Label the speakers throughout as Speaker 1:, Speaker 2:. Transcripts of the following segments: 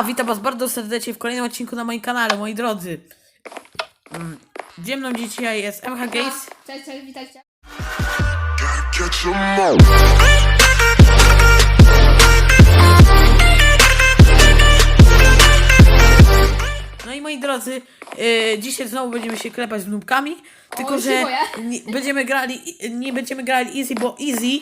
Speaker 1: A, witam was bardzo serdecznie w kolejnym odcinku na moim kanale, moi drodzy. Mm, Ze mną dzisiaj jest MH Games.
Speaker 2: Cześć, cześć, witajcie.
Speaker 1: No i moi drodzy, yy, dzisiaj znowu będziemy się klepać z nubkami. Tylko,
Speaker 2: już się
Speaker 1: że
Speaker 2: boję.
Speaker 1: nie, będziemy grali, nie będziemy grali easy, bo easy,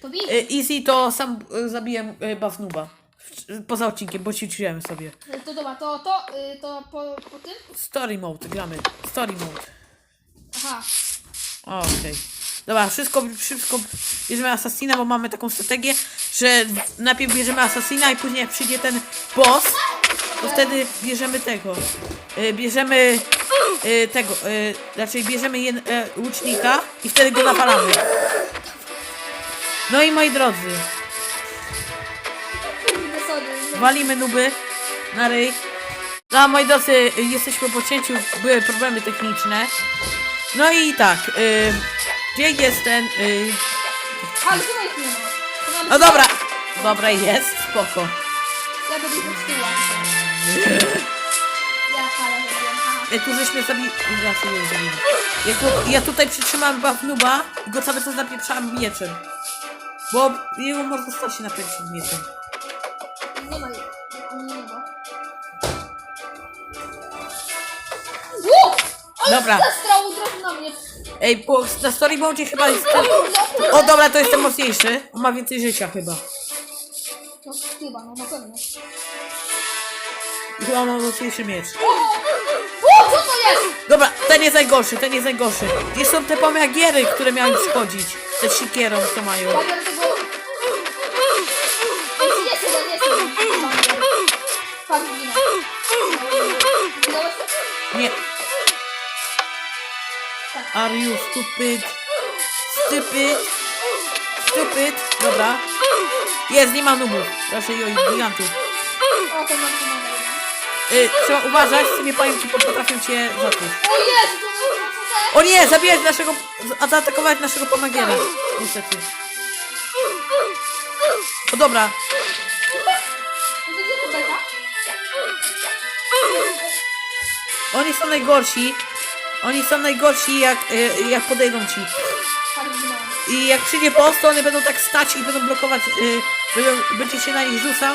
Speaker 2: To bij.
Speaker 1: yy, easy to sam zabiłem yy, buff nuba. Poza odcinkiem, bo ćwiczyłem sobie.
Speaker 2: To dobra, to, to, y, to po, po tym?
Speaker 1: Story mode gramy. Story mode.
Speaker 2: Aha.
Speaker 1: Okej. Dobra, wszystko, wszystko bierzemy Assassina, bo mamy taką strategię, że najpierw bierzemy Assassina i później jak przyjdzie ten boss, to wtedy bierzemy tego. Y, bierzemy y, tego, y, raczej bierzemy jed, y, łucznika i wtedy go nawalamy. No i moi drodzy. Walimy nuby na ryj. No moi drodzy, jesteśmy po cięciu, były problemy techniczne. No i tak, y, gdzie jest ten... Y,
Speaker 2: Ale chyba ich nie ma. To mamy
Speaker 1: No dobra, dobra jest, spoko.
Speaker 2: Ja będę ich od tyłu. Ja, ale zrobiłem. Aha.
Speaker 1: Jak tu żeśmy zabili... Ja sobie zabili. Jak tu, ja tutaj przytrzymałem Bafnuba i go cały czas napieprzałem mieczem. Bo jego można stać się napieprzyć mieczem. Dobra.
Speaker 2: Zastrał od razu na mnie.
Speaker 1: Ej, bo na story mode chyba jest. O dobra, to jest ten mocniejszy. On ma więcej życia chyba.
Speaker 2: No chyba, no na pewno.
Speaker 1: Chyba ma mocniejszy miecz.
Speaker 2: O, co to jest?
Speaker 1: Dobra, ten jest najgorszy, ten jest najgorszy. Gdzie są te pomiagiery, które miały przychodzić? Te sikierą, co mają.
Speaker 2: Bagier
Speaker 1: Are you stupid? Stupid? Stupid? Dobra. Jest, nie ma nubów. Oj, gigantów.
Speaker 2: O, to mam, to mam.
Speaker 1: Y, trzeba uważać, sobie pająki potrafią cię zatłuc.
Speaker 2: O Jezu, to
Speaker 1: O nie, zabijać naszego, a zaatakować naszego pomagiera. Niestety. O dobra,
Speaker 2: beka?
Speaker 1: oni są najgorsi. Oni są najgorsi jak, y, jak podejdą ci. I jak przyjdzie boss, to one będą tak stać i będą blokować, y, będą, będzie się na nich rzucał.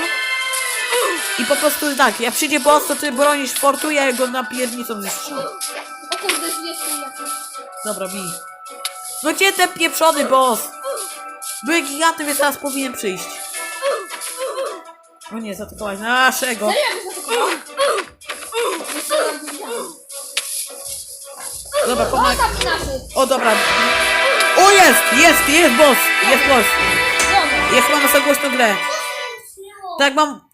Speaker 1: I po prostu tak, jak przyjdzie boss, to ty bronisz fortu, ja go napiernicą strzału.
Speaker 2: O.
Speaker 1: Dobra, bij. No gdzie ten pieprzony boss? Były giganty, więc teraz powinien przyjść. O nie, zaatakować naszego. Dobra, pomag... O dobra. O jest, jest, jest boss, jest boss.
Speaker 2: Dobra.
Speaker 1: Ja chyba mam za głośną grę. Tak, mam...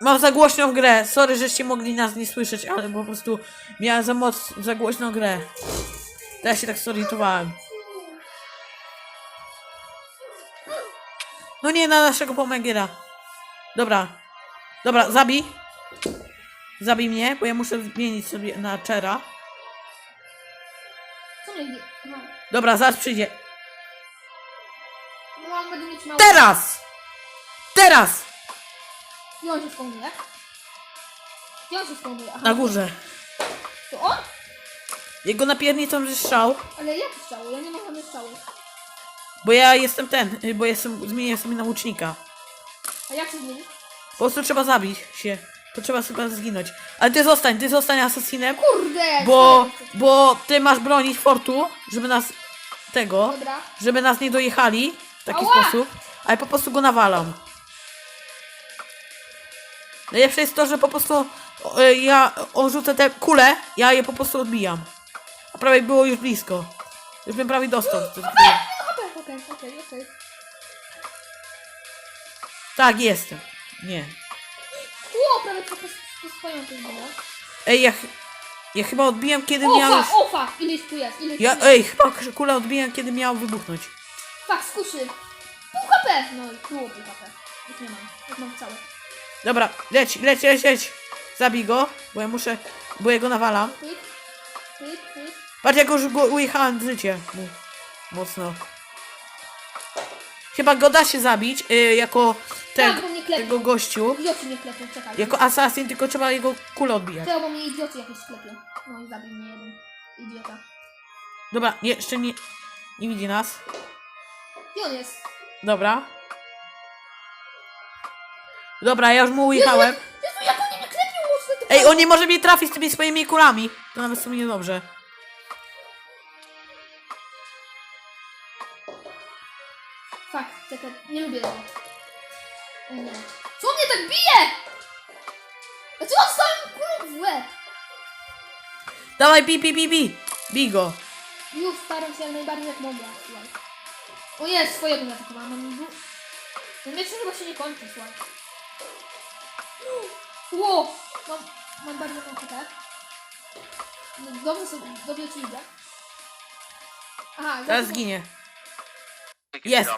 Speaker 1: Mam za głośną grę. Sorry, żeście mogli nas nie słyszeć, ale po prostu miałem za moc, za głośną grę. Teraz się tak zorientowałem. No nie, na naszego pomagiera. Dobra. Dobra, zabij. Zabij mnie, bo ja muszę zmienić sobie na czera.
Speaker 2: Gdzie? No.
Speaker 1: Dobra, zaraz przyjdzie.
Speaker 2: No, on będzie mieć mało.
Speaker 1: Teraz! Teraz!
Speaker 2: I on się wspomniał. I on się. Aha.
Speaker 1: Na górze.
Speaker 2: To on?
Speaker 1: Jego napiernicą ze strzał,
Speaker 2: Ale jak strzały? Ja nie mam żadnych strzały.
Speaker 1: bo ja jestem ten, y, bo jestem, zmieniłem sobie na łucznika.
Speaker 2: A jak się zmieni?
Speaker 1: Po prostu trzeba zabić się. To trzeba chyba zginąć. Ale ty zostań, ty zostań asasinem,
Speaker 2: Kurde!
Speaker 1: bo, bo ty masz bronić fortu, żeby nas tego,
Speaker 2: Dobra.
Speaker 1: żeby nas nie dojechali w taki
Speaker 2: Ała!
Speaker 1: sposób, a ja po prostu go nawalam. Najlepsze jest to, że po prostu o, y, ja orzucę te kule, ja je po prostu odbijam. A prawie było już blisko. Już bym prawie dostał.
Speaker 2: Okej, okej, okej, okej.
Speaker 1: Tak, jestem. Nie.
Speaker 2: To swoją było.
Speaker 1: Ej, ja, ch- ja chyba odbijam, kiedy
Speaker 2: O,
Speaker 1: miał...
Speaker 2: fuck, o, ileś tu jest,
Speaker 1: Ja,
Speaker 2: tu jest.
Speaker 1: ej, chyba kulę odbijam, kiedy miał wybuchnąć.
Speaker 2: Fuck, skuszy. Pół HP! No, było pół HP. Już nie mam, już mam całe.
Speaker 1: Dobra, leć, leć, leć, leć. Zabij go, bo ja muszę, bo ja go nawalam.
Speaker 2: Pyk, pyk, pyk.
Speaker 1: Patrz, jak już go ujechałem w życie. mu. Mocno. Chyba go da się zabić, y, jako ten...
Speaker 2: Tak, bo mnie
Speaker 1: tego gościu.
Speaker 2: Idioci mnie klepią, czekaj.
Speaker 1: Jako assassin, tylko trzeba jego kulę odbijać.
Speaker 2: Czekaj, bo mnie idioci jakieś klepią. No i zabił mnie jeden. Idiota.
Speaker 1: Dobra, jeszcze nie, nie widzi nas.
Speaker 2: I on jest.
Speaker 1: Dobra. Dobra, ja już mu ujechałem.
Speaker 2: Jezu, jak oni mnie klepią mocno, ty
Speaker 1: Ej, on nie może mnie trafić z tymi swoimi kulami. To nawet w sumie niedobrze.
Speaker 2: Fak, czekaj, nie lubię tego. O nie. Co mnie tak bije? Dlaczego on sam kulą w łeb?
Speaker 1: Dawaj, bi, bi, bi, bi. Bij go.
Speaker 2: Już staram się jak najbardziej jak mogę. Słuchaj. O nie, swojego zaatakowałam. Mam du... Ten miecz chyba się nie kończy, słuchaj. Ło! Mam, mam bardzo HP. No, dobrze, sobie, dobrze ci idę. Aha,
Speaker 1: Teraz zginie. Jest.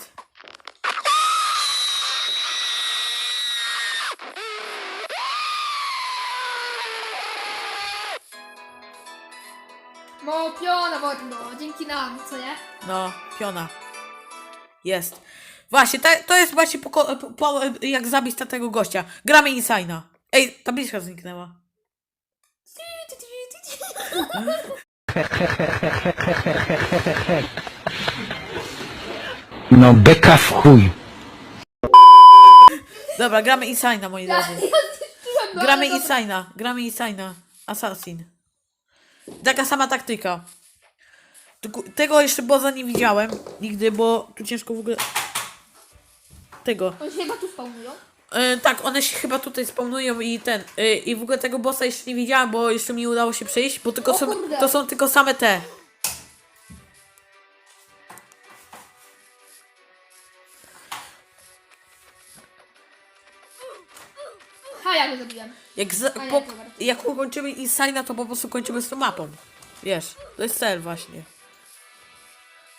Speaker 2: No, piona wodno, dzięki nam, co nie?
Speaker 1: No, piona. Jest. Właśnie, ta, to jest właśnie poko- po, po, jak zabić tego gościa. Gramy Insina. Ej, tabliczka zniknęła.
Speaker 3: No beka w chuj.
Speaker 1: Dobra, gramy Insina, moi
Speaker 2: Ja, ja
Speaker 1: drodzy.
Speaker 2: zniszczyłem go,
Speaker 1: Gramy. Insina, gramy Insina. Assassin. Taka sama taktyka. Tego jeszcze boza nie widziałem nigdy, bo tu ciężko w ogóle... Tego.
Speaker 2: Oni się chyba tu spawnują.
Speaker 1: E, tak, one się chyba tutaj spawnują i ten. E, I w ogóle tego bossa jeszcze nie widziałam, bo jeszcze mi udało się przejść, bo tylko są, to są tylko same te.
Speaker 2: Ha, ja go zabiłem.
Speaker 1: Jak, za,
Speaker 2: A, nie,
Speaker 1: po,
Speaker 2: dobra.
Speaker 1: jak ukończymy to po prostu kończymy z tą mapą. Wiesz, to jest cel właśnie.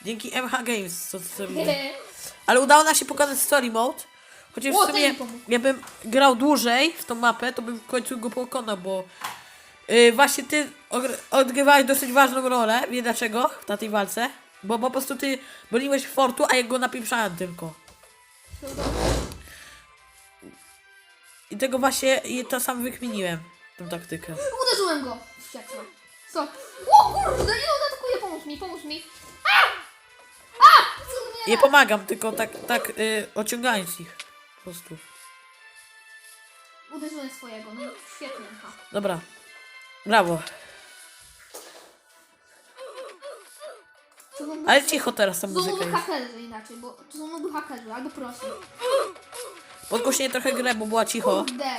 Speaker 1: Dzięki MH Games, co zrobili. Ale udało nam się pokazać story mode. Chociaż
Speaker 2: O,
Speaker 1: w
Speaker 2: to
Speaker 1: sumie,
Speaker 2: mi pomógł.
Speaker 1: jakbym grał dłużej w tą mapę, to bym w końcu go pokonał, bo yy, właśnie ty ogr- odgrywałeś dosyć ważną rolę. Wie dlaczego na tej walce? Bo po prostu ty broniłeś fortu, a ja go napieprzałem tylko. I tego właśnie i to sam wykminiłem, tą taktykę.
Speaker 2: Uderzyłem go w światło. Co? O kurde, ile on atakuje? Pomóż mi, pomóż mi. A! A! Co mnie?
Speaker 1: Nie pomagam, tylko tak, tak yy, ociągając ich. Po prostu.
Speaker 2: Uderzyłem swojego, no świetnie. Ha.
Speaker 1: Dobra. Brawo.
Speaker 2: To są
Speaker 1: Ale cicho teraz ta
Speaker 2: To są
Speaker 1: muzyka
Speaker 2: nuby
Speaker 1: jest.
Speaker 2: hakerzy inaczej, bo to są nuby hakerzy, albo prosi.
Speaker 1: Podgłośnię trochę grę, bo była cicho.
Speaker 2: Kurde.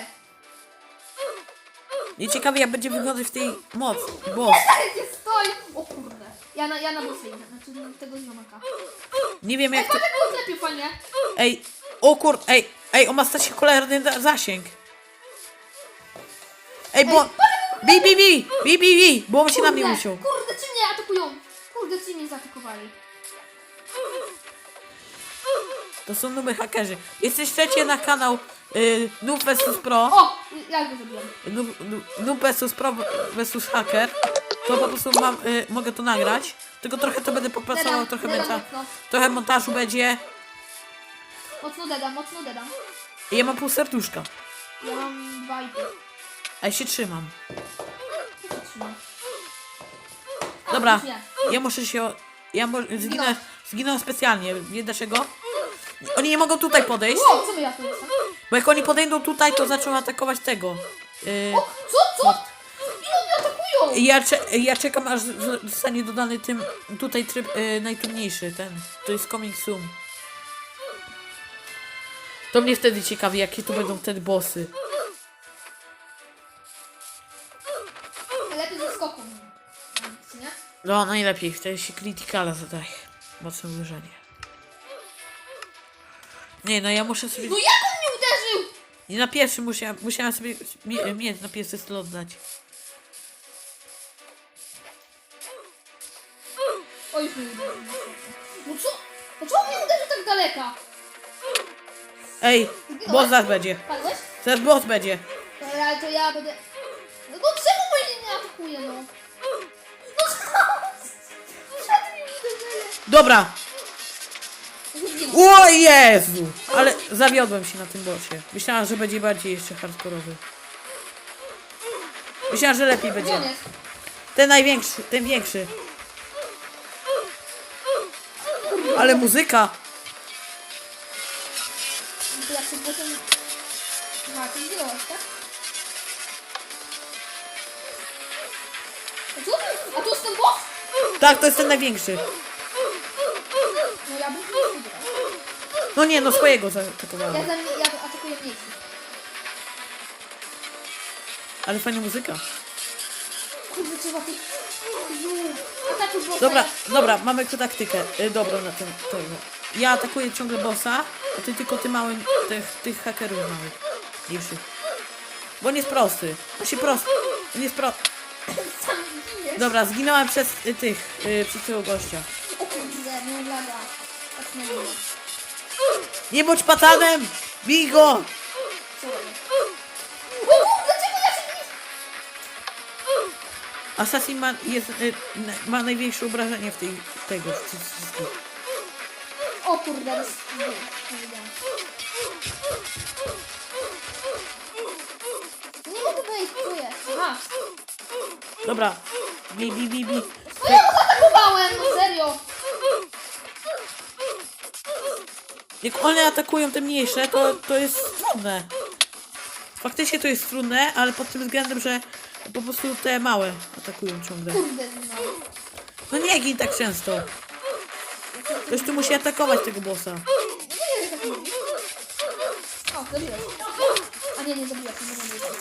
Speaker 1: Nie ciekawie jak będzie wyglądać w tej moc. Boss.
Speaker 2: Gdzie stoi? O kurde. Ja na, ja na bossa idę, znaczy na tego ziomaka.
Speaker 1: Nie wiem
Speaker 2: Ej,
Speaker 1: jak to...
Speaker 2: patrz jak go zlepił fajnie.
Speaker 1: Ej, o kur... Ej, ej, on ma stać się kolejny za- zasięg. Ej, bo... Bi, bi, bi, bi, bi, bi, bo on się na mnie
Speaker 2: Kurde,
Speaker 1: uciął.
Speaker 2: Kurde, ci mnie atakują. Kurde, ci mnie zaatakowali.
Speaker 1: To są nuby hakerzy. Jesteś trzecie na kanał y, Noob vs Pro.
Speaker 2: O! Ja go zabiłem.
Speaker 1: Noob, vs Pro vs Hacker. To po prostu mam, y, mogę to nagrać. Tylko trochę to będę popracował,
Speaker 2: Dedam,
Speaker 1: trochę
Speaker 2: dedam
Speaker 1: będzie...
Speaker 2: mocno.
Speaker 1: Trochę montażu będzie.
Speaker 2: Mocno dedam, mocno dedam.
Speaker 1: I ja mam pół serduszka.
Speaker 2: Ja mam dwa i pół.
Speaker 1: A ja się trzymam.
Speaker 2: Co się trzyma? A,
Speaker 1: Dobra,
Speaker 2: nie.
Speaker 1: ja muszę się. Ja mo- zginę, zginąłem specjalnie. Wie dlaczego? Oni nie mogą tutaj podejść,
Speaker 2: co my ja tu jestem?
Speaker 1: bo jak oni podejdą tutaj, to zaczną atakować tego. Yy,
Speaker 2: O, co, co? Ile mnie atakują?
Speaker 1: i ja, cze- ja czekam, aż z- zostanie dodany tym tutaj tryb yy, najtrudniejszy, ten. To jest coming soon. To mnie wtedy ciekawi, jakie tu będą wtedy bossy.
Speaker 2: Lepiej ze skoku. Nie?
Speaker 1: No, najlepiej, wtedy się criticala zadaje. Mocne uderzenie. Nie, no ja muszę sobie...
Speaker 2: No jak on mnie uderzył?
Speaker 1: Nie na pierwszy musiałem, musiałem sobie mie- mieć na pierwszy styl oddać.
Speaker 2: O, już mnie uderzył. No co? Dlaczego mnie uderzył tak daleka?
Speaker 1: Ej, boss zaraz będzie.
Speaker 2: Padłeś?
Speaker 1: Zaraz boss będzie.
Speaker 2: Dobra, to ja będę... No, no czemu mnie nie atakuje, no? No co? Uderzenie.
Speaker 1: Dobra. O Jezu! Ale zawiodłem się na tym bosie. Myślałam, że będzie bardziej jeszcze hardkorowy. Myślałam, że lepiej będzie. Ten największy, ten większy. Ale muzyka!
Speaker 2: To się potem... Ty tak? A co ty? A to jest ten boss?
Speaker 1: Tak, to jest ten największy.
Speaker 2: No ja bym nie wygrał.
Speaker 1: No nie, no swojego
Speaker 2: Ja,
Speaker 1: zaatakowałem.
Speaker 2: za, ja atakuję mniejszy.
Speaker 1: Ale fajna muzyka.
Speaker 2: Kurde, trzeba tych... Jezu. Atakuj bossa.
Speaker 1: Dobra,
Speaker 2: ja-
Speaker 1: dobra, mamy taktykę. Y, dobrą na tym. No. Ja atakuję ciągle bossa, a ty tylko ty mały, tych, tych hakerów małych. Mniejszych. Bo on jest prosty. On się prosty. On jest pro...
Speaker 2: Sam giniesz.
Speaker 1: Dobra, zginąłem przez y, tych, y, przez tego gościa.
Speaker 2: O kurde, lada. Tak nie
Speaker 1: bądź patanem! Bij go! Assassin ma, jest, y, na- ma największe obrażenie w tej, tego. w tych wszystkich.
Speaker 2: O kurde, roz... nie, nie wiedziałem. Nie mogę wejść, tu jest. Aha.
Speaker 1: Dobra. Bij, bij, bij, bij.
Speaker 2: No ja go zaatakowałem, no serio.
Speaker 1: Jak one atakują te mniejsze, to, to jest trudne. Faktycznie to jest trudne, ale pod tym względem, że po prostu te małe atakują ciągle.
Speaker 2: Kurde, no.
Speaker 1: No nie gin tak często. Ktoś tu musi atakować tego bossa.
Speaker 2: O, zabiłeś. A nie, nie zabiłeś, nie zabiłeś.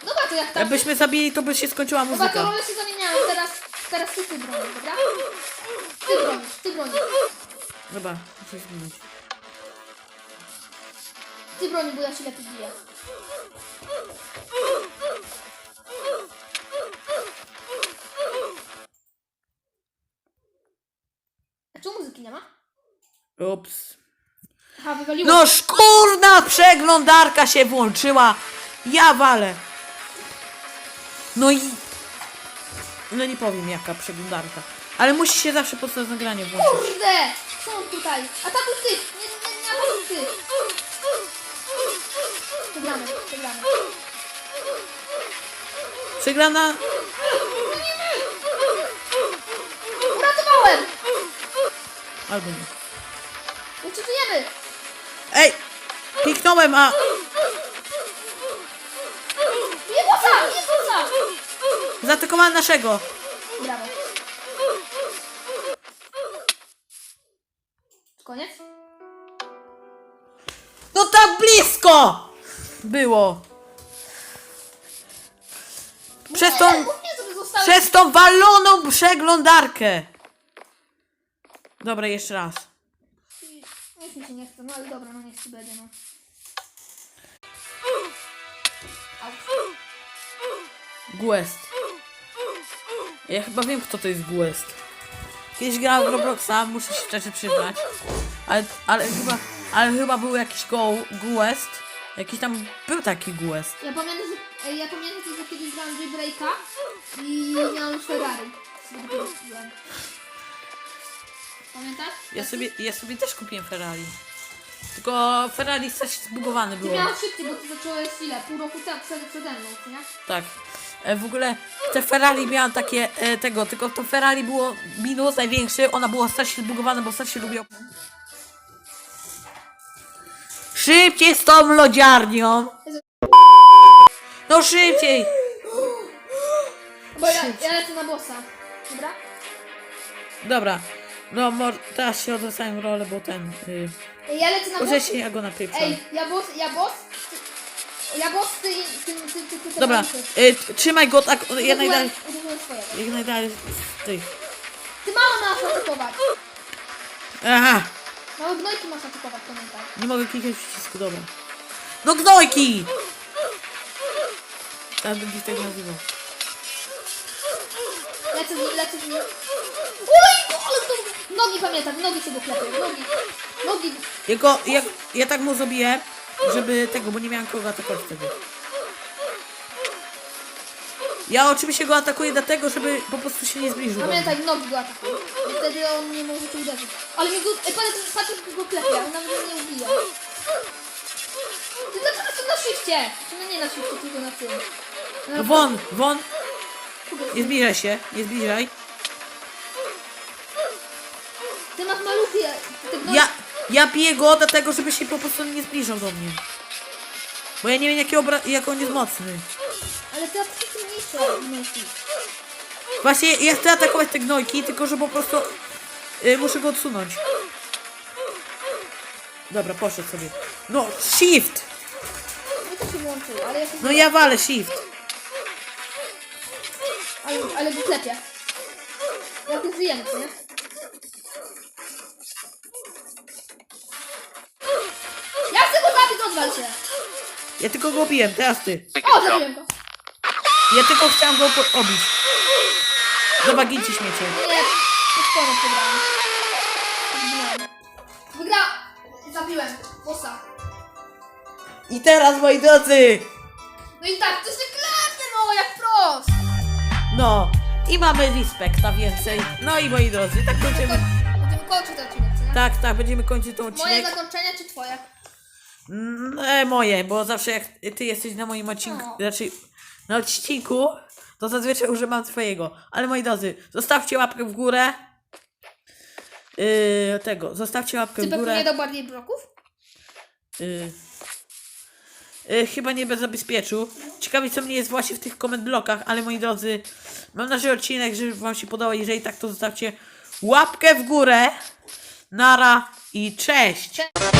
Speaker 2: Dobra, to jak tak...
Speaker 1: Jakbyśmy zabili, to by się skończyła
Speaker 2: Dobra, to
Speaker 1: muzyka.
Speaker 2: role się zamieniają. Teraz, teraz ty, ty bronisz, dobra? Ty bronisz, ty bronisz.
Speaker 1: Dobra, muszę zmienić.
Speaker 2: Ty broni, bo ja się lepiej biję. A czemu muzyki nie ma?
Speaker 1: Ups.
Speaker 2: Aha, wywaliło.
Speaker 1: No szkurna przeglądarka się włączyła. Ja walę. No i... No nie powiem jaka przeglądarka. Ale musi się zawsze podczas nagrania włączyć.
Speaker 2: Kurde! Są tutaj. Atakuj ty! Nie, nie, nie atakuj ty! Przegramy, przegramy.
Speaker 1: Przegrana...
Speaker 2: Uratowałem!
Speaker 1: Albo nie.
Speaker 2: Żyjemy!
Speaker 1: Ej! Kliknąłem, a...
Speaker 2: Nie bossa! Nie bossa!
Speaker 1: Zaatakowałem naszego.
Speaker 2: Brawo.
Speaker 1: Blisko! Było. Przez tą,
Speaker 2: nie, żeby zostały...
Speaker 1: przez tą waloną przeglądarkę. Dobra, jeszcze raz.
Speaker 2: Nic mi się nie chce, no ale dobra, no niech ci będzie, no. Au.
Speaker 1: Guest. Ja chyba wiem, kto to jest Guest. Kiedyś grałem w Robloxa, muszę się szczerze przyznać. Ale, ale chyba, ale chyba był jakiś go, Guest. Jakiś tam był taki Guest.
Speaker 2: Ja pamiętam, że, ja pamiętam, że kiedyś grałem Jailbreaka i miałem już Ferrari. Pamiętasz?
Speaker 1: Ja sobie, ja sobie też kupiłem Ferrari. Tylko Ferrari coś zbugowane
Speaker 2: Ty
Speaker 1: było.
Speaker 2: miałeś szybciej, bo ty zacząłeś ile? Pół roku temu przed, przede mną, nie?
Speaker 1: Tak. E, w ogóle te Ferrari miałam takie e, tego, tylko to Ferrari było minus największy, ona była strasznie zbugowana, bo strasznie lubią. Szybciej z tą lodziarnią! No szybciej!
Speaker 2: Bo ja, ja lecę na bossa. Dobra?
Speaker 1: Dobra. No może teraz się odwracają rolę, bo ten... Y,
Speaker 2: Ej, ja lecę na bossa.
Speaker 1: ja go napieprzam.
Speaker 2: Ej, ja boss, ja boss. Ty, ja boss, ty, ty, ty, ty, ty, ty
Speaker 1: Dobra,
Speaker 2: ty.
Speaker 1: y, t- trzymaj go tak, jak najdalej,
Speaker 2: Uderzyłem swojego.
Speaker 1: jak najdalej z tych.
Speaker 2: Ty mama masz atakować.
Speaker 1: Aha!
Speaker 2: Małe gnojki masz atakować, pamiętaj.
Speaker 1: Nie mogę klikać przycisku, dobra. No gnojki! Tak będzie tak nazywał.
Speaker 2: Lecę z nim, lecę z nim. Oj, ale to... Nogi pamiętam, nogi się go klepię, nogi. Nogi.
Speaker 1: Jego, ja, ja tak mu zrobiłem, żeby tego, bo nie miałem kogo atakować wtedy. Ja oczywiście go atakuję dlatego, żeby po prostu się nie zbliżył. do mnie.
Speaker 2: Pamiętaj, nogi go atakują. I wtedy on nie może cię uderzyć. Ale mi go... Ej, patrz, patrz go klepie, on nawet mnie nie ubija. Ty dlaczego jestem na shifcie? No nie na shifcie, tylko na tym.
Speaker 1: No won, won. Nie zbliżaj się, nie zbliżaj.
Speaker 2: Ty masz maluchy, ty gnoju...
Speaker 1: Ja, ja biję go dlatego, żeby się po prostu nie zbliżał do mnie. Bo ja nie wiem jaki obra jak on jest mocny.
Speaker 2: Ale ty atakuj gnojki.
Speaker 1: Właśnie ja chcę atakować te gnojki, tylko że po prostu y, muszę go odsunąć. Dobra, poszedł sobie. No, shift!
Speaker 2: No to się włączył, ale ja się...
Speaker 1: No ja walę shift.
Speaker 2: Ale, ale go klepie. Jak jest wyjęty, nie? Ja chcę go zabić, odwal się!
Speaker 1: Ja tylko go biłem, teraz ty.
Speaker 2: O, zabiłem go!
Speaker 1: Ja tylko chciałem go obić. Dobra, gincie śmiecie.
Speaker 2: Nie, potworem. Zabiłem bossa.
Speaker 1: I teraz, moi drodzy,
Speaker 2: No i tak, to się klepnie, no, jak prost!
Speaker 1: no, i mamy respekta więcej. No i moi drodzy, tak kończymy.
Speaker 2: Będziemy kończyć ten odcinek, co nie?
Speaker 1: Tak, tak, będziemy kończyć ten
Speaker 2: Moje
Speaker 1: odcinek.
Speaker 2: zakończenie czy twoje?
Speaker 1: Mm, E, moje, bo zawsze jak ty jesteś na moim odcinku,
Speaker 2: O.
Speaker 1: znaczy na odcinku, to zazwyczaj używam twojego. Ale moi drodzy, zostawcie łapkę w górę. Yy, tego, zostawcie łapkę w górę.
Speaker 2: nie dał bardziej bloków?
Speaker 1: Yy, yy, chyba nie bez zabezpieczu. Ciekawi co mnie jest właśnie w tych comment blokach, ale moi drodzy, mam nadzieję odcinek, że wam się podobał. Jeżeli tak, to zostawcie łapkę w górę. Nara i cześć!
Speaker 2: Cze-